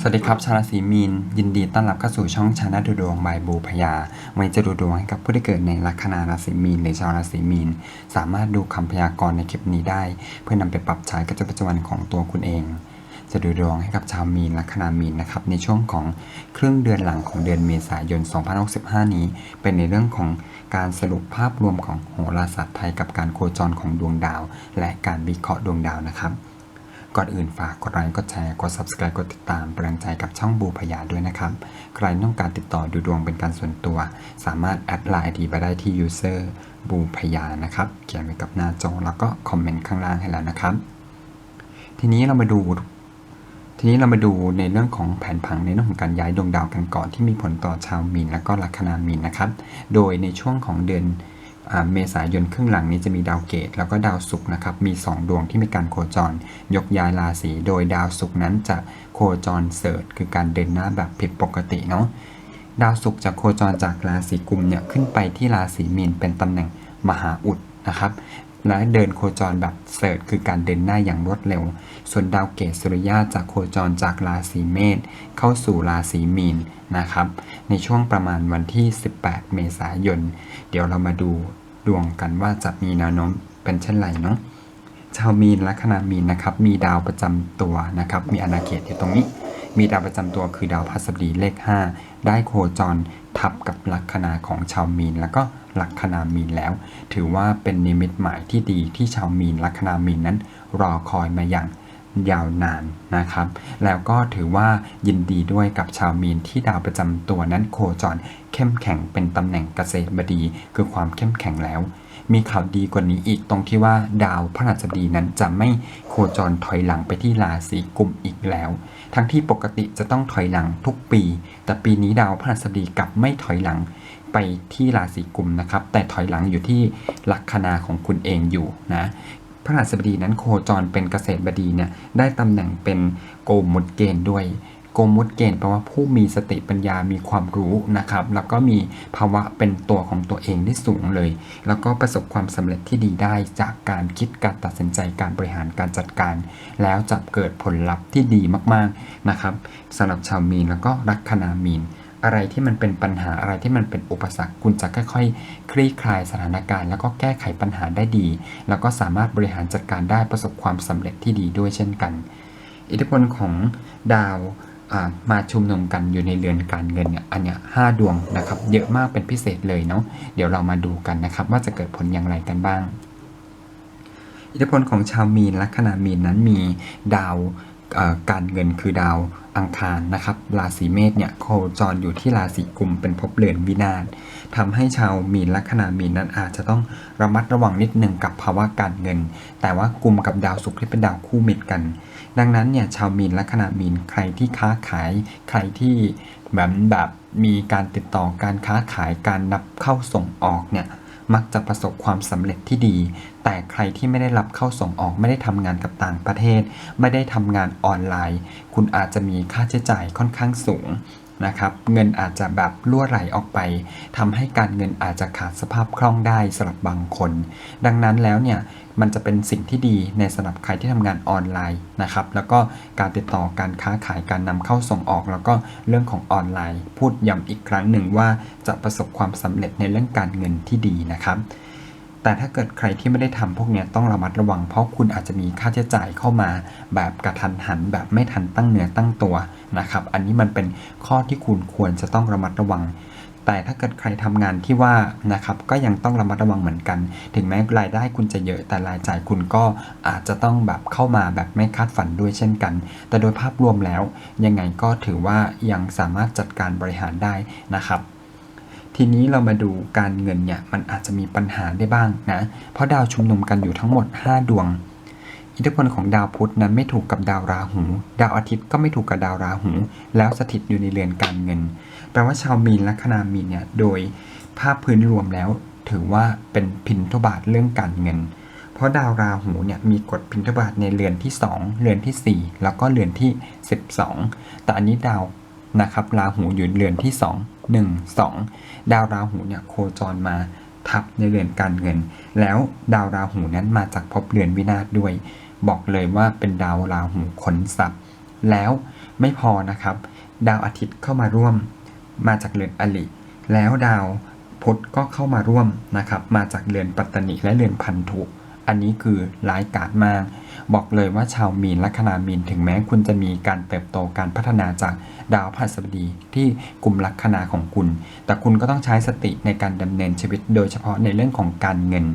สวัสดีครับ ชาวราศีมีน ยินดีต้อนรับเข้าสู่ช่องชาแนลดูดวงบายบูพยาไว้จะดูดวงให้กับผู้ที่เกิดในลัคนาราศีมีนหรือชาวราศีมีน สามารถดูคำพยากรณ์ในคลิปนี้ได้ เพื่อนำไปปรับใช้กับชีวิตประจำวันของตัวคุณเอง จะดูดวงให้กับชาวมีนลัคนามีนนะครับในช่วงของครึ่งเดือนหลังของเดือนเมษายน 2065 นี้ เป็นในเรื่องของการสรุปภาพรวมของโหราศาสตร์ไทยกับการโคจรของดวงดาว และการวิเคราะห์ดวงดาวนะครับ ก่อนอื่นฝากกดไลค์กดแชร์กด subscribe กดติดตามเป็นกำลังใจกับช่องบูพยาด้วยนะครับ ใครต้องการติดต่อดูดวงเป็นการส่วนตัว สามารถแอดไลน์ดีไปได้ที่ user บูพยานะครับ เขียนไว้กับหน้าจอแล้วก็คอมเมนต์ข้างล่างให้แล้วนะครับ ทีนี้เรามาดูทีนี้เรามาดูในเรื่องของแผนผังในเรื่องของการย้ายดวงดาวกันก่อนที่มีผลต่อชาวมีนและก็ลัคนามีนนะครับ โดยในช่วงของเดือน เมษายนครึ่งหลังนี้จะมีดาวเกต แล้วก็ดาวศุกร์นะครับ มี 2 ดวงที่มีการโคจร ยกย้ายราศีโดยดาวศุกร์นั้นจะโคจรเสริฐคือการเดินหน้าแบบผิดปกติเนาะดาวศุกร์จะโคจรจากราศีกุมเนี่ยขึ้นไปที่ราศีมีนเป็นตำแหน่งมหาอุดนะครับ และเดินโคจรแบบเสริฐคือการเดินหน้าอย่างรวดเร็ว ส่วนดาวเกตสุริยะจะโคจรจากราศีเมษเข้าสู่ราศีมีนนะครับ ในช่วงประมาณวันที่ 18 เมษายน เดี๋ยวเรามาดูดวงกันว่าจะมีแนวโน้มเป็นเช่นไรเนาะชาวมีนลัคนามีนนะครับ มีดาวประจำตัวนะครับ มีอาณาเขตอยู่ตรงนี้ มีดาวประจำตัวคือดาวพฤหัสบดีเลข 5 ได้โคจรทับกับลัคนาของชาวมีน แล้วก็ลัคนามีนแล้ว ถือว่าเป็นนิมิตหมายที่ดีที่ชาวมีนลัคนามีนนั้น รอคอยมาอย่างยาวนานนะครับ แล้วก็ถือว่ายินดีด้วยกับชาวมีนที่ดาวประจำตัวนั้นโคจรเข้มแข็งเป็นตำแหน่งเกษตรบดี คือความเข้มแข็งแล้ว มีข่าวดีกว่านี้อีกตรงที่ว่าดาวพฤหัสบดีนั้นจะไม่โคจรถอยหลังไปที่ราศีกุมอีกแล้ว ทั้งที่ปกติจะต้องถอยหลังทุกปี แต่ปีนี้ดาวพฤหัสบดีกลับไม่ถอยหลังไปที่ราศีกุมนะครับ แต่ถอยหลังอยู่ที่ลัคนาของคุณเองอยู่นะพฤหัสบดีนั้นโคจรเป็นเกษตรบดีเนี่ยได้ตำแหน่งเป็นโกมุตเกณฑ์ด้วย โกมุตเกณฑ์แปลว่าผู้มีสติปัญญามีความรู้นะครับ แล้วก็มีภาวะเป็นตัวของตัวเองได้สูงเลย แล้วก็ประสบความสำเร็จที่ดีได้จากการคิดการตัดสินใจการบริหารการจัดการ แล้วจะเกิดผลลัพธ์ที่ดีมากๆนะครับสำหรับชาวมีนแล้วก็ลัคนามีนอะไรที่มันเป็นปัญหาอะไรที่มันเป็นอุปสรรคคุณจะค่อยๆ คลี่คลายสถานการณ์ แล้วก็แก้ไขปัญหาได้ดี แล้วก็สามารถบริหารจัดการได้ประสบความสำเร็จที่ดีด้วยเช่นกัน อิทธิพลของดาว มาชุมนุมกันอยู่ในเรือนการเงินเนี่ยอันเนี้ยห้าดวงนะครับ เยอะมากเป็นพิเศษเลยเนาะเดี๋ยวเรามาดูกันนะครับ ว่าจะเกิดผลอย่างไรกันบ้าง อิทธิพลของชาวมีนลัคนามีนนั้นมีดาวการเงินคือดาวอังคารนะครับราศีเมษเนี่ยโคจรอยู่ที่ราศีกุมเป็นภพเรือนวินาศทำให้ชาวมีนลัคนามีนนั้นอาจจะต้องระมัดระวังนิดหนึ่งกับภาวะการเงิน แต่ว่ากุมกับดาวศุกร์ที่เป็นดาวคู่มิตรกัน ดังนั้นเนี่ยชาวมีนและคนามีนใครที่ค้าขาย ใครที่แบบแบบมีการติดต่อการค้าขายการนับเข้าส่งออกเนี่ยมักจะประสบความสำเร็จที่ดี แต่ใครที่ไม่ได้รับเข้าส่งออกไม่ได้ทำงานกับต่างประเทศ ไม่ได้ทำงานออนไลน์ คุณอาจจะมีค่าใช้จ่ายค่อนข้างสูง นะครับเงินอาจจะแบบล่วไหลออกไปทำให้การเงินอาจจะขาดสภาพคล่องได้สำหรับบางคน ดังนั้นแล้วเนี่ยมันจะเป็นสิ่งที่ดีในสำหรับใครที่ทำงานออนไลน์นะครับแล้วก็การติดต่อการค้าขายการนำเข้าส่งออก แล้วก็เรื่องของออนไลน์ พูดย้ำอีกครั้งหนึ่งว่าจะประสบความสำเร็จในเรื่องการเงินที่ดีนะครับ แต่ถ้าเกิดใครที่ไม่ได้ทำพวกนี้ต้องระมัดระวัง เพราะคุณอาจจะมีค่าใช้จ่ายเข้ามา แบบกระทันหันแบบไม่ทันตั้งเนื้อตั้งตัวนะครับ อันนี้มันเป็นข้อที่คุณควรจะต้องระมัดระวัง แต่ถ้าเกิดใครทำงานที่ว่านะครับก็ยังต้องระมัดระวังเหมือนกัน ถึงแม้รายได้คุณจะเยอะแต่รายจ่ายคุณก็อาจจะต้องแบบเข้ามาแบบไม่คาดฝันด้วยเช่นกัน แต่โดยภาพรวมแล้วยังไงก็ถือว่ายังสามารถจัดการบริหารได้นะครับ ทีนี้เรามาดูการเงินเนี่ยมันอาจจะมีปัญหาได้บ้างนะ เพราะดาวชุมนุมกันอยู่ทั้งหมด 5 ดวง อิทธิพลของดาวพุธนั้นไม่ถูกกับดาวราหู ดาวอาทิตย์ก็ไม่ถูกกับดาวราหู แล้วสถิตอยู่ในเรือนการเงิน แปลว่าชาวมีนและคนามีนเนี่ยโดยภาพพื้นรวมแล้ว ถือว่าเป็นพินทบาทเรื่องการเงิน เพราะดาวราหูเนี่ยมีกฎพินทบาทในเรือนที่ 2 เรือนทีสี่4 แล้วก็เรือนที่ 12 แต่อันนี้ดาว นะครับราหูอยู่เรือนที่ 2 1 2 ดาวราหูเนี่ยโคจรมาทับในเรือนการเงิน แล้วดาวราหูนั้นมาจากภพเรือนวินาศด้วย บอกเลยว่าเป็นดาวราหูขนทรัพย์ แล้วไม่พอนะครับ ดาวอาทิตย์เข้ามาร่วมมาจากเรือนอลิ แล้วดาวพุธก็เข้ามาร่วมนะครับมาจากเรือนปัตตนิและเรือนพันธุ อันนี้คือร้ายกาจมาก บอกเลยว่าชาวมีนลัคนามีนถึงแม้คุณจะมีการเติบโตการพัฒนาจากดาวพฤหัสบดีที่กลุ่มลัคนาของคุณ แต่คุณก็ต้องใช้สติในการดำเนินชีวิต โดยเฉพาะในเรื่องของการเงิน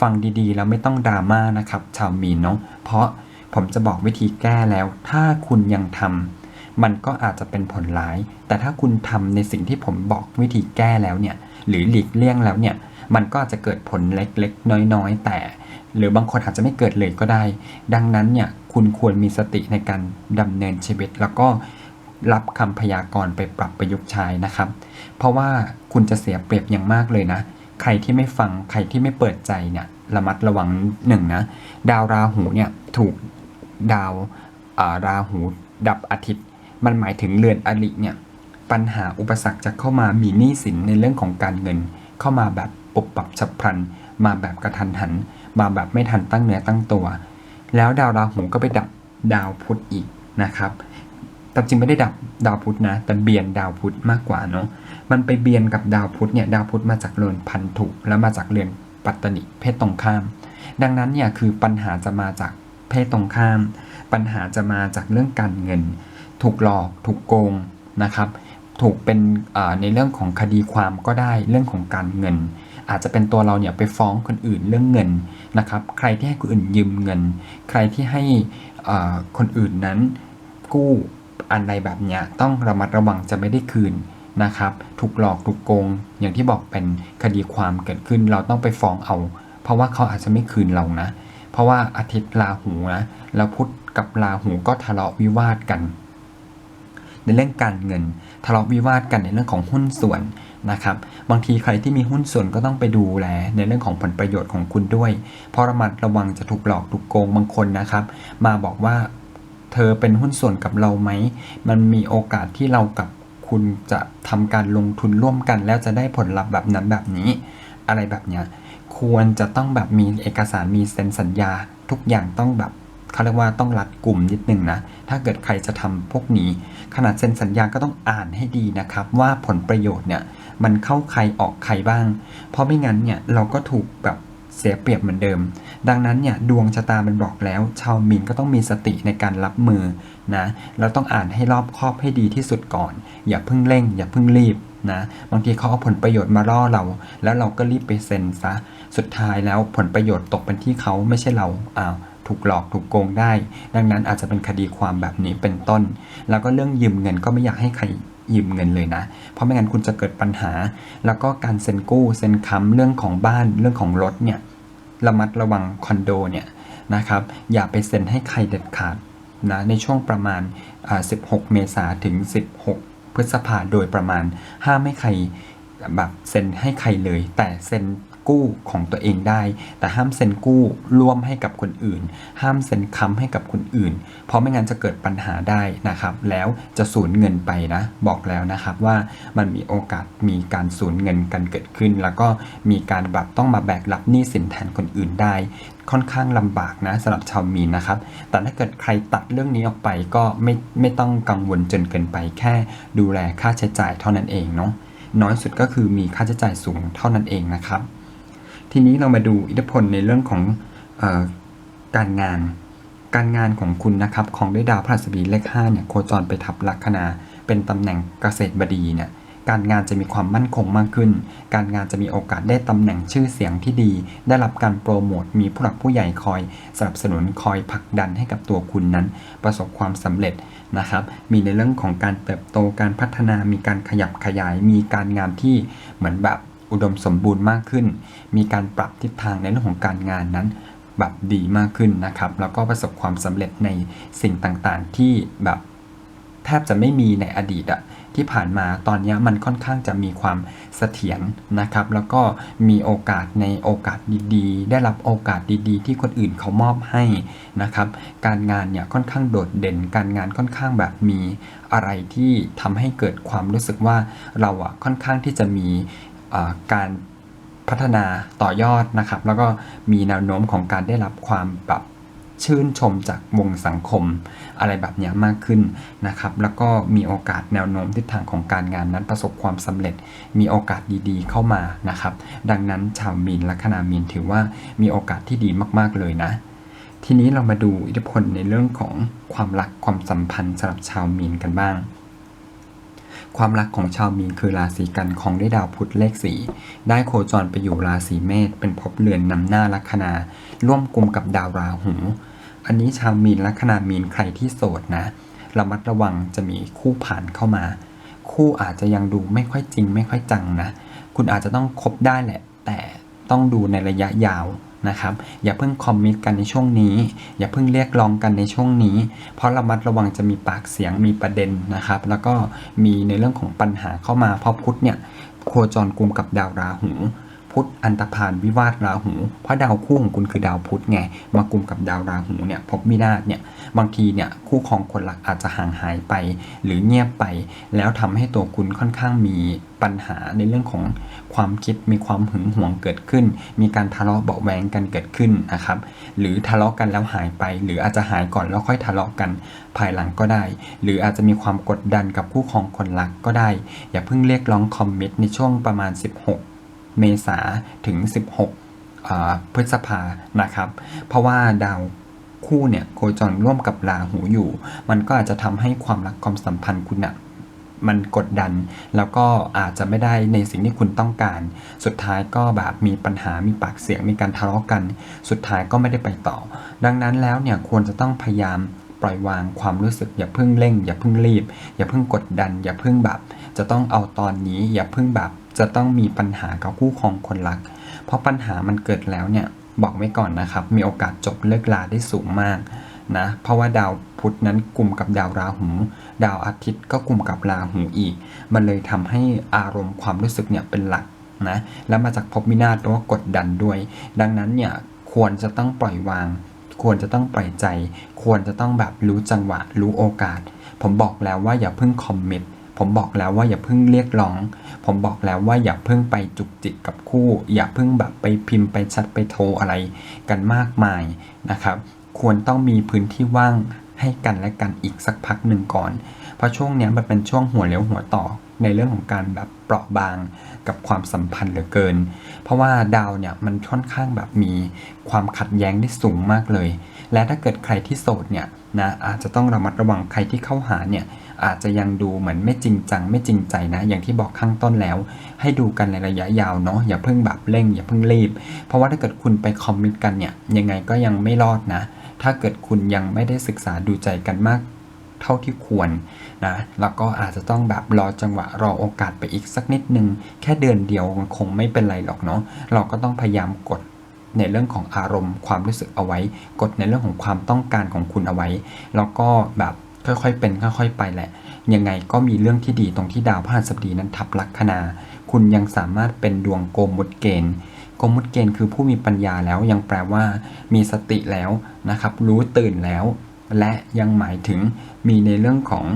ฟังดีๆ แล้วไม่ต้องดราม่านะครับ ชาวมีนเนาะ เพราะผมจะบอกวิธีแก้แล้ว ถ้าคุณยังทำมันก็อาจจะเป็นผลร้าย แต่ถ้าคุณทำในสิ่งที่ผมบอกวิธีแก้แล้วเนี่ย หรือหลีกเลี่ยงแล้วเนี่ย มันก็จจะเกิดผลเล็กๆ น้อยๆ แต่ หรือบางคนอาจจะไม่เกิดเลยก็ได้ ดังนั้นเนี่ยคุณควรมีสติในการดำเนินชีวิต แล้วก็รับคำพยากรณ์ไปปรับประยุกต์ใช้นะครับ เพราะว่าคุณจะเสียเปรียบอย่างมากเลยนะ ใครที่ไม่ฟังใครที่ไม่เปิดใจเนี่ยระมัดระวังหนึ่งนะดาวราหูเนี่ยถูกดาวาราหูดับอาทิตย์ มันหมายถึงเรือนอริเนี่ยปัญหาอุปสรรคจะเข้ามามีหนี้สินในเรื่องของการเงิน เข้ามาแบบปุบปับฉับพลัน มาแบบกระทันหัน มาแบบไม่ทันตั้งเนื้อตั้งตัว แล้วดาวราหูก็ไปดับดาวพุธอีกนะครับแต่จริงไม่ได้ดับดาวพุธนะ แต่เบียนดาวพุธมากกว่าเนาะ มันไปเบียนกับดาวพุธเนี่ย ดาวพุธมาจากเรือนพันธุแล้วมาจากเรือนปัตตนิเพศตรงข้าม ดังนั้นเนี่ยคือปัญหาจะมาจากเพศตรงข้าม ปัญหาจะมาจากเรื่องการเงิน ถูกหลอก ถูกโกงนะครับ ถูกเป็นในเรื่องของคดีความก็ได้ เรื่องของการเงิน อาจจะเป็นตัวเราเนี่ยไปฟ้องคนอื่นเรื่องเงินนะครับ ใครที่ให้คนอื่นยืมเงิน ใครที่ให้คนอื่นนั้นกู้อะไรแบบเนี้ยต้องระมัดระวังจะไม่ได้คืนนะครับ ถูกหลอกถูกโกง อย่างที่บอกเป็นคดีความเกิดขึ้น เราต้องไปฟ้องเอา เพราะว่าเขาอาจจะไม่คืนเรานะ เพราะว่าอาทิตย์ราหูนะแล้วพุธกับราหูก็ทะเลาะวิวาทกัน ในเรื่องการเงินทะเลาะวิวาทกันในเรื่องของหุ้นส่วน นะครับบางทีใครที่มีหุ้นส่วนก็ต้องไปดูแลในเรื่องของผลประโยชน์ของคุณด้วยเพราะระมัดระวังจะถูกหลอกถูกโกงบางคนนะครับ มาบอกว่าเธอเป็นหุ้นส่วนกับเราไหม มันมีโอกาสที่เรากับคุณจะทำการลงทุนร่วมกัน แล้วจะได้ผลลัพธ์แบบนั้นแบบนี้ อะไรแบบเนี้ยควรจะต้องแบบมีเอกสารมีเซ็นสัญญา ทุกอย่างต้องแบบ เขาเรียกว่าต้องรัดกลุ่มนิดนึงนะ ถ้าเกิดใครจะทำพวกนี้ ขนาดเซ็นสัญญาก็ต้องอ่านให้ดีนะครับ ว่าผลประโยชน์เนี่ยมันเข้าใครออกใครบ้าง เพราะไม่งั้นเนี่ยเราก็ถูกแบบเสียเปรียบเหมือนเดิม ดังนั้นเนี่ยดวงชะตามันบอกแล้ว ชาวมีนก็ต้องมีสติในการรับมือนะเราต้องอ่านให้รอบคอบให้ดีที่สุดก่อน อย่าเพิ่งเร่ง อย่าเพิ่งรีบนะบางทีเขาเอาผลประโยชน์มาล่อเรา แล้วเราก็รีบไปเซ็นซะ สุดท้ายแล้วผลประโยชน์ตกเป็นที่เขาไม่ใช่เราอ้าว ถูกหลอกถูกโกงได้ ดังนั้นอาจจะเป็นคดีความแบบนี้เป็นต้น แล้วก็เรื่องยืมเงินก็ไม่อยากให้ใครยืมเงินเลยนะ เพราะไม่งั้นคุณจะเกิดปัญหา แล้วก็การเซ็นกู้เซ็นค้ำเรื่องของบ้านเรื่องของรถเนี่ยระมัดระวังคอนโดเนี่ยนะครับอย่าไปเซ็นให้ใครเด็ดขาดนะในช่วงประมาณ 16 เมษาถึง 16 พฤษภาโดยประมาณห้ามให้ใครแบบเซ็นให้ใครเลย แต่เซ็น กู้ของตัวเองได้ แต่ห้ามเซ็นกู้ร่วมให้กับคนอื่น ห้ามเซ็นค้ำให้กับคนอื่น เพราะไม่งั้นจะเกิดปัญหาได้นะครับ แล้วจะสูญเงินไปนะ บอกแล้วนะครับว่ามันมีโอกาสมีการสูญเงินกันเกิดขึ้น แล้วก็มีการแบบต้องมาแบกรับหนี้สินแทนคนอื่นได้ค่อนข้างลำบากนะสำหรับชาวมีนนะครับ แต่ถ้าเกิดใครตัดเรื่องนี้ออกไปก็ไม่ไม่ต้องกังวลจนเกินไป แค่ดูแลค่าใช้จ่ายเท่านั้นเองเนาะน้อยสุดก็คือมีค่าใช้จ่ายสูงเท่านั้นเองนะครับ ทีนี้เรามาดูอิทธิพลในเรื่องของออการงาน การงานของคุณนะครับ ของด้วยดาวพฤหัสบดีเลข5เนี่ยโคจรไปทับลัคนาเป็นตำแหน่งเกษตรบดีเนี่ยการงานจะมีความมั่นคงมากขึ้น การงานจะมีโอกาสได้ตำแหน่งชื่อเสียงที่ดี ได้รับการโปรโมท มีผู้หลักผู้ใหญ่คอยสนับสนุนคอยผลักดันให้กับตัวคุณนั้น ประสบความสำเร็จนะครับ มีในเรื่องของการเติบโต การพัฒนา มีการขยับขยาย มีการงานที่เหมือนแบบ อุดมสมบูรณ์มากขึ้น มีการปรับทิศทางในเรื่องของการงานนั้น แบบดีมากขึ้นนะครับ แล้วก็ประสบความสำเร็จในสิ่งต่างๆ ที่แบบแทบจะไม่มีในอดีตอะที่ผ่านมาตอนนี้มันค่อนข้างจะมีความเสถียรนะครับ แล้วก็มีโอกาสในโอกาสดีๆ ได้รับโอกาสดีๆ ที่คนอื่นเขามอบให้นะครับ การงานเนี่ยค่อนข้างโดดเด่น การงานค่อนข้างแบบมีอะไรที่ทำให้เกิดความรู้สึกว่าเราอะค่อนข้างที่จะมี การพัฒนาต่อยอดนะครับ แล้วก็มีแนวโน้มของการได้รับความแบบชื่นชมจากวงสังคมอะไรแบบนี้มากขึ้นนะครับ แล้วก็มีโอกาสแนวโน้มทิศทางของการงานนั้นประสบความสำเร็จ มีโอกาสดีๆ เข้ามานะครับ ดังนั้นชาวมีนลัคนามีนถือว่ามีโอกาสที่ดีมากๆเลยนะ ทีนี้เรามาดูอิทธิพลในเรื่องของความรักความสัมพันธ์สำหรับชาวมีนกันบ้าง ความรักของชาวมีนคือราศีกันของได้ดาวพุธเลขสีได้โคจรไปอยู่ราศีเมษเป็นภพเรือนนำหน้าลัคนา ร่วมกลุ่มกับดาวราหู อันนี้ชาวมีนลัคนามีนใครที่โสดนะระมัดระวังจะมีคู่ผ่านเข้ามา คู่อาจจะยังดูไม่ค่อยจริงไม่ค่อยจังนะ คุณอาจจะต้องคบได้แหละ แต่ต้องดูในระยะยาว นะครับ อย่าเพิ่งคอมมิตกันในช่วงนี้ อย่าเพิ่งเรียกร้องกันในช่วงนี้ เพราะระมัดระวังจะมีปากเสียงมีประเด็นนะครับ แล้วก็มีในเรื่องของปัญหาเข้ามาเพราะพุทธเนี่ยโคจรกลุ่มกับดาวราหู พุธอันตรพานวิวาทราหูเพราะดาวคู่ของคุณคือดาวพุธไงมากลุ่มกับดาวราหูเนี่ยพบมินาศเนี่ยบางทีเนี่ยคู่ครองคนรักอาจจะห่างหายไป หรือเงียบไป แล้วทำให้ตัวคุณค่อนข้างมีปัญหาในเรื่องของความคิดมีความหึงหวงเกิดขึ้น มีการทะเลาะเบาะแวงกันเกิดขึ้นนะครับหรือทะเลาะกันแล้วหายไป หรืออาจจะหายก่อนแล้วค่อยทะเลาะกันภายหลังก็ได้ หรืออาจจะมีความกดดันกับคู่ครองคนรักก็ได้ อย่าเพิ่งเรียกร้องคอมมิตในช่วงประมาณ 16 เมษาถึง 16 พฤษภานะครับ เพราะว่าดาวคู่เนี่ยโคจรร่วมกับราหูอยู่ มันก็อาจจะทำให้ความรักความสัมพันธ์คุณอะมันกดดัน แล้วก็อาจจะไม่ได้ในสิ่งที่คุณต้องการ สุดท้ายก็แบบมีปัญหามีปากเสียงมีการทะเลาะกัน สุดท้ายก็ไม่ได้ไปต่อ ดังนั้นแล้วเนี่ยควรจะต้องพยายามปล่อยวางความรู้สึก อย่าเพิ่งเร่ง อย่าเพิ่งรีบ อย่าเพิ่งกดดัน อย่าเพิ่งแบบ จะต้องเอาตอนนี้ อย่าเพิ่งแบบ จะต้องมีปัญหากับคู่ครองคนรัก เพราะปัญหามันเกิดแล้วเนี่ยบอกไว้ก่อนนะครับ มีโอกาสจบเลิกลาได้สูงมากนะ เพราะว่าดาวพุธนั้นกลุ่มกับดาวราหู ดาวอาทิตย์ก็กลุ่มกับราหูอีก มันเลยทำให้อารมณ์ความรู้สึกเนี่ยเป็นหลักนะ แล้วมาจากภพมินาศแปลว่ากดดันด้วย ดังนั้นเนี่ยควรจะต้องปล่อยวาง ควรจะต้องปล่อยใจ ควรจะต้องแบบรู้จังหวะ รู้โอกาส ผมบอกแล้วว่าอย่าเพิ่งคอมมิต ผมบอกแล้วว่าอย่าเพิ่งเรียกร้อง ผมบอกแล้วว่าอย่าเพิ่งไปจุกจิกกับคู่ อย่าเพิ่งแบบไปพิมพ์ไปแชัดไปโทรอะไรกันมากมายนะครับ ควรต้องมีพื้นที่ว่างให้กันและกันอีกสักพักหนึ่งก่อน เพราะช่วงนี้มันเป็นช่วงหัวเลี้ยวหัวต่อในเรื่องของการแบบเปราะบางกับความสัมพันธ์เหลือเกิน เพราะว่าดาวเนี่ยมันค่อนข้างแบบมีความขัดแย้งได้สูงมากเลย และถ้าเกิดใครที่โสดเนี่ยนะอาจจะต้องระมัดระวังใครที่เข้าหาเนี่ย อาจจะยังดูเหมือนไม่จริงจังไม่จริงใจนะ อย่างที่บอกข้างต้นแล้ว ให้ดูกันในระยะยาวเนาะอย่าเพิ่งแบบเร่ง อย่าเพิ่งรีบ เพราะว่าถ้าเกิดคุณไปคอมมิตกันเนี่ยยังไงก็ยังไม่รอดนะ ถ้าเกิดคุณยังไม่ได้ศึกษาดูใจกันมากเท่าที่ควรนะแล้วก็อาจจะต้องแบบรอจังหวะรอโอกาสไปอีกสักนิดนึง แค่เดือนเดียวมันคงไม่เป็นไรหรอกเนาะเราก็ต้องพยายามกดในเรื่องของอารมณ์ความรู้สึกเอาไว้ กดในเรื่องของความต้องการของคุณเอาไว้ แล้วก็แบบ ค่อยๆ เป็นค่อยๆ ไปแหละ ยังไงก็มีเรื่องที่ดีตรงที่ดาวพฤหัสบดีนั้นทับลัคนา คุณยังสามารถเป็นดวงโกมุตเกณฑ์โกมุตเกณฑ์คือผู้มีปัญญาแล้วยังแปลว่า มีสติแล้วนะครับ รู้ตื่นแล้ว และยังหมายถึงมีในเรื่องของ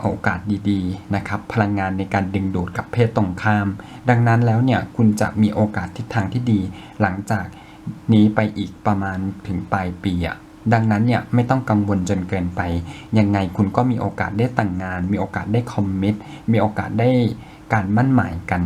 โอกาสดีๆนะครับพลังงานในการดึงดูดกับเพศตรงข้าม ดังนั้นแล้วเนี่ยคุณจะมีโอกาสทิศทางที่ดี หลังจากนี้ไปอีกประมาณถึงปลายปีอะ ดังนั้นเนี่ยไม่ต้องกังวลจนเกินไป ยังไงคุณก็มีโอกาสได้แต่งงาน มีโอกาสได้คอมมิตมีโอกาสได้การมั่นหมายกัน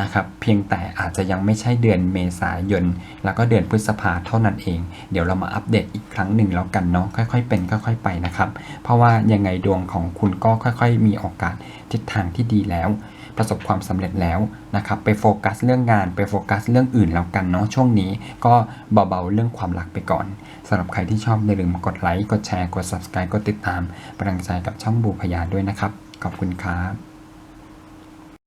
นะครับเพียงแต่อาจจะยังไม่ใช่เดือนเมษายน แล้วก็เดือนพฤษภาเท่านั้นเอง เดี๋ยวเรามาอัปเดตอีกครั้งหนึ่งแล้วกันเนาะค่อยๆเป็นค่อยๆไปนะครับ เพราะว่ายังไงดวงของคุณก็ค่อย ๆ มีโอกาสทิศทางที่ดีแล้ว ประสบความสำเร็จแล้วนะครับไปโฟกัสเรื่องงานไปโฟกัสเรื่องอื่นแล้วกันเนาะช่วงนี้ก็เบาๆเรื่องความรักไปก่อนสำหรับใครที่ชอบอย่าลืมกดไลค์กดแชร์กด subscribe กดติดตามเป็นกำลังใจกับช่องบูพยาด้วยนะครับขอบคุณครับ